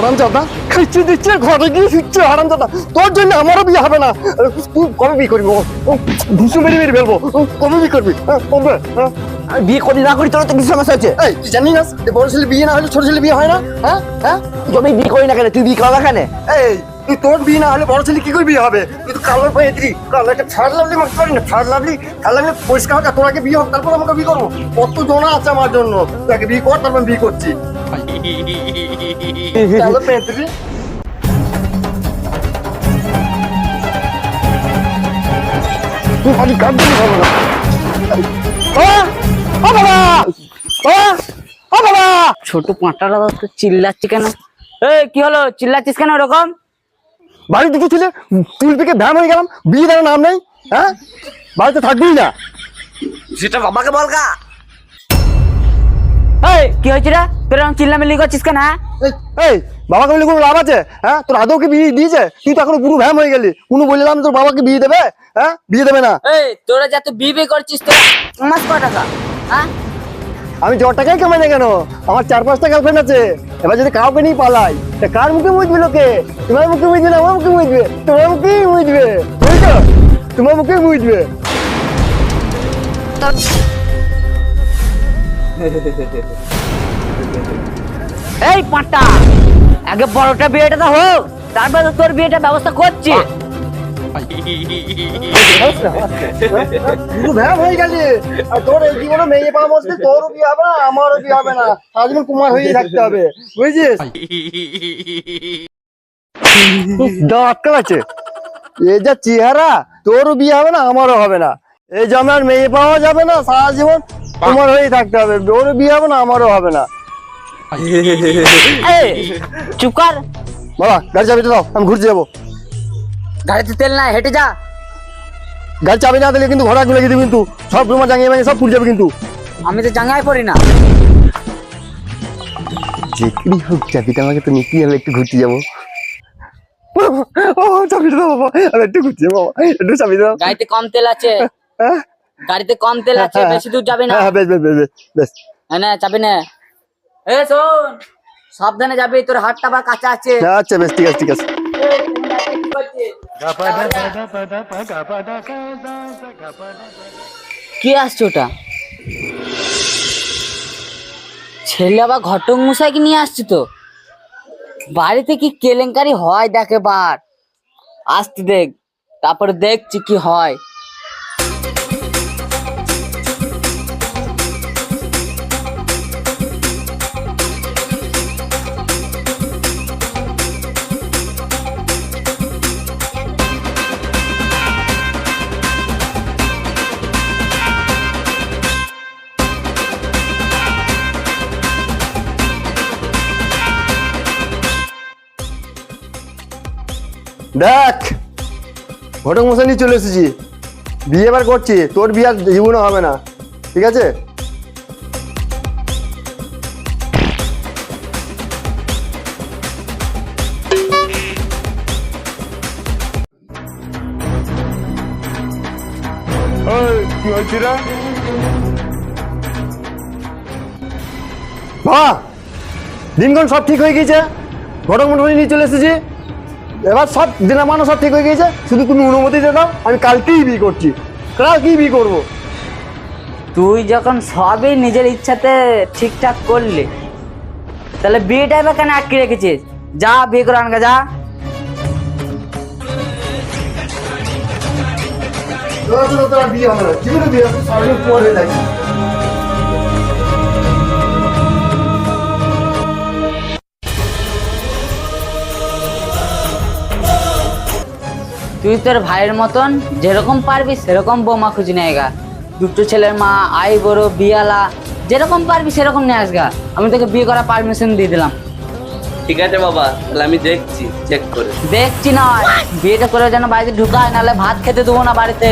আরাম চাদা খাইছে দিচ্ছে ঘরে গিয়ে শুচ্ছে আরাম চাদা তোর জন্য আমারও বিয়ে হবে না। তুই কবে বিয়ে করবি? ভুসু মেরে মেরে ফেলব। কবে বিয়ে করবি? হ্যাঁ, কবে? হ্যাঁ? আমি বিয়ে করি না করি তোর তো কিছু সমস্যা হচ্ছে। এই তুই জানি না? বড় ছেলে বিয়ে না হলে ছোট ছেলে বিয়ে হয় না? হ্যাঁ? হ্যাঁ? আমি বিয়ে করি না কেন? তুই বিয়ে করা কেন? এই তুই তোর বিয়ে না হলে বড় ছেলে কি করে বিয়ে হবে? তুই তো কালার দিলি ছাড় লাভলি মারতে পারি না ছাড় লাভলি ছাড় লাভলি পরিষ্কার তোর আগে বিয়ে হোক তারপর আমাকে বিয়ে করব। কত জনা আছে আমার জন্য। আগে বিয়ে কর তারপর বিয়ে করছি। কালো পেঁয়াজি তুই খালি কাজ দিলি হবে না ও ও বাবা ও ও বাবা ছোট পাঁটাটা তো চিল্লাচ্ছি কেন? এই কি হলো? চিল্লাচ্ছিস কেন ওরকম? বাড়িতে কি ছিলে? চুল পিকে ভ্যাম হয়ে গেলাম বিয়ে দেওয়ার নাম নেই হ্যাঁ? বাড়িতে থাকবি না। সেটা বাবাকে বলকা এই কি হয়েছে রে? তোর এরকম চিল্লামিল্লি করছিস কেন হ্যাঁ? এই, বাবাকে বলে কোনো লাভ আছে হ্যাঁ? তোর আদৌ কি বিয়ে দিয়েছে তুই তো এখনও পুরো ভ্যাম হয়ে গেলি। কোনো বললাম তোর বাবাকে বিয়ে দেবে হ্যাঁ? বিয়ে দেবে না। এই তোরা যত বিয়ে বিয়ে করছিস তোরা মাস ক টাকা? হ্যাঁ? আমি জ্বর টাকাই কামাই না কেন? আমার চার পাঁচটা গার্লফ্রেন্ড আছে। এবার যদি কাউকে নিয়ে পালাই তা কার মুখে বুঝবে লোকে? তোমার মুখে বুঝবে না আমার মুখে বুঝবে তোমার মুখেই বুঝবে বুঝছ? তোমার মুখেই বুঝবে এই পাঁটা আগে বড়টা বিয়েটা তো হোক তারপরে তো তোর বিয়েটা ব্যবস্থা করছি। হয়ে আর তোর এই জীবনে মেয়ে পাওয়া তোরও বিয়ে হবে না আমারও বিয়ে হবে না। কুমার হয়েই থাকতে হবে। বুঝছিস? দরকার আছে। এই যা চেহারা তোরও বিয়ে হবে না আমারও হবে না। এই যে আমার মেয়ে পাওয়া যাবে না সারা জীবন কুমার হয়েই থাকতে হবে। ওরও বিয়ে হবে না আমারও হবে না। চুপ কর। বাবা গাড়ি চাবিটা দাও আমি ঘুরতে যাব। গাড়িতে তেল নাই হেঁটে যা। গাড়ি চাবি না দিলে কিন্তু ঘোড়া গুলো দিবি কিন্তু সব রুমা জাঙ্গিয়ে ভাঙিয়ে সব পুড়ে যাবে কিন্তু। আমি তো জাঙ্গাই পড়ি না। যেখানেই হোক চাবিটা আমাকে তো নিতেই হবে একটু ঘুরতে যাব। ও চাবিটা দাও বাবা আমি একটু ঘুরতে যাব বাবা একটু চাবি দাও। গাড়িতে কম তেল আছে। হ্যাঁ? গাড়িতে কম তেল আছে হ্যাঁ, বেশি দূর যাবে না। হ্যাঁ বেশ বেশ বেশ বেশ হ্যাঁ না যাবি না। এ শোন সাবধানে যাবি তোর হাতটা বা কাঁচা আছে। আচ্ছা বেশ ঠিক আছে ঠিক আছে। কি আসছে ওটা? ছেলে আবার ঘটক মশাইকে নিয়ে আসছে তো? বাড়িতে কি কেলেঙ্কারি হয় দেখে বার আসতে দেখ তারপরে দেখছি কি হয়। দেখ ঘটক মশাই নিয়ে চলে এসেছি। বিয়ে এবার করছি তোর বিয়ে আর জীবনে হবে না ঠিক আছে? কি দিনক্ষণ সব ঠিক হয়ে গিয়েছে? ঘটক মশাই নিয়ে চলে এসেছি। এবার সব দিনামানো সব ঠিক হয়ে গিয়েছে। শুধু তুমি অনুমতি দিয়ে দাও আমি কালকেই বিয়ে করছি। কালকেই বিয়ে করব। তুই যখন সবই নিজের ইচ্ছাতে ঠিকঠাক করলি তাহলে বিয়েটা এবার কেন আটকে রেখেছিস? যা বিয়ে করে আনগা যা। তোরা তোরা বিয়ে হবে না। কি করে বিয়ে হবে হয়ে তুই তোর ভাইয়ের মতন যেরকম পারবি সেরকম বৌমা খুঁজে নেয় গা। দুটো ছেলের মা আই বড় বিয়ালা যেরকম পারবি সেরকম নিয়ে আসগা আমি তোকে বিয়ে করার পারমিশন দিয়ে দিলাম। ঠিক আছে বাবা তাহলে আমি দেখছি চেক করে। দেখছি না বিয়েটা করে যেন বাড়িতে ঢুকায় নাহলে ভাত খেতে দেবো না বাড়িতে।